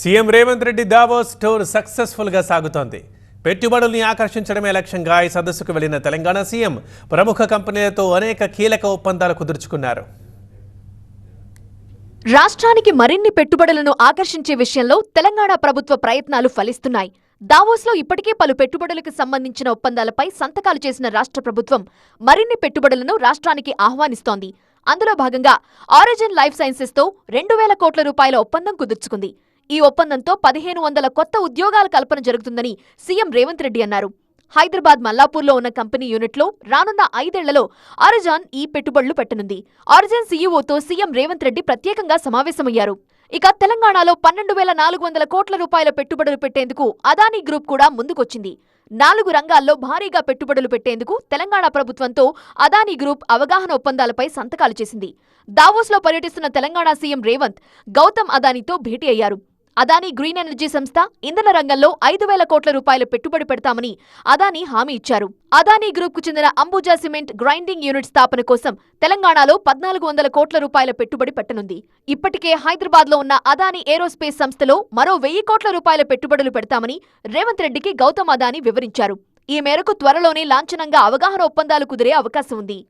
CM Revanth Reddy Davos tour సక్సెస్ఫుల్గా సాగుతోంది. పెట్టుబడుల్ని ఆకర్షించడమే లక్ష్యంగా ఈ సదస్సుకు వెళ్ళిన తెలంగాణ సీఎం ప్రముఖ కంపెనీలతో అనేక కీలక ఒప్పందాలు కుదుర్చుకున్నారు. రాష్ట్రానికి మరిన్ని పెట్టుబడులను ఆకర్షించే విషయంలో తెలంగాణ ప్రభుత్వ ప్రయత్నాలు ఫలిస్తున్నాయి. దావోస్లో ఇప్పటికే పలు పెట్టుబడులకు సంబంధించిన ఒప్పందాలపై సంతకాలు చేసిన రాష్ట్ర ప్రభుత్వం మరిన్ని పెట్టుబడులను రాష్ట్రానికి ఆహ్వానిస్తోంది. అందులో భాగంగా ఆరిజిన్ లైఫ్ సైన్సెస్తో రెండు వేల కోట్ల రూపాయల ఒప్పందం కుదుర్చుకుంది. ఈ ఒప్పందంతో పదిహేను వందల కొత్త ఉద్యోగాల కల్పన జరుగుతుందని సీఎం రేవంత్ రెడ్డి అన్నారు. హైదరాబాద్ మల్లాపూర్లో ఉన్న కంపెనీ యూనిట్లో రానున్న ఐదేళ్ళలో ఆరిజాన్ ఈ పెట్టుబడులు పెట్టనుంది. ఆరిజాన్ సీఈఓతో సీఎం రేవంత్ రెడ్డి ప్రత్యేకంగా సమావేశమయ్యారు. ఇక తెలంగాణలో పన్నెండు వేల నాలుగు వందల కోట్ల రూపాయల పెట్టుబడులు పెట్టేందుకు అదానీ గ్రూప్ కూడా ముందుకొచ్చింది. నాలుగు రంగాల్లో భారీగా పెట్టుబడులు పెట్టేందుకు తెలంగాణ ప్రభుత్వంతో అదానీ గ్రూప్ అవగాహన ఒప్పందాలపై సంతకాలు చేసింది. దావోస్లో పర్యటిస్తున్న తెలంగాణ సీఎం రేవంత్ గౌతమ్ అదానీతో భేటీ అయ్యారు. అదానీ గ్రీన్ ఎనర్జీ సంస్థ ఇంధన రంగంలో ఐదు వేల కోట్ల రూపాయల పెట్టుబడి పెడతామని అదానీ హామీ ఇచ్చారు. అదానీ గ్రూప్కు చెందిన అంబుజా సిమెంట్ గ్రైండింగ్ యూనిట్ స్థాపన కోసం తెలంగాణలో పద్నాలుగు వందల కోట్ల రూపాయల పెట్టుబడి పెట్టనుంది. ఇప్పటికే హైదరాబాద్లో ఉన్న అదానీ ఏరోస్పేస్ సంస్థలో మరో వెయ్యి కోట్ల రూపాయల పెట్టుబడులు పెడతామని రేవంత్ రెడ్డికి గౌతమ్ అదానీ వివరించారు. ఈ మేరకు త్వరలోనే లాంఛనంగా అవగాహన ఒప్పందాలు కుదిరే అవకాశం ఉంది.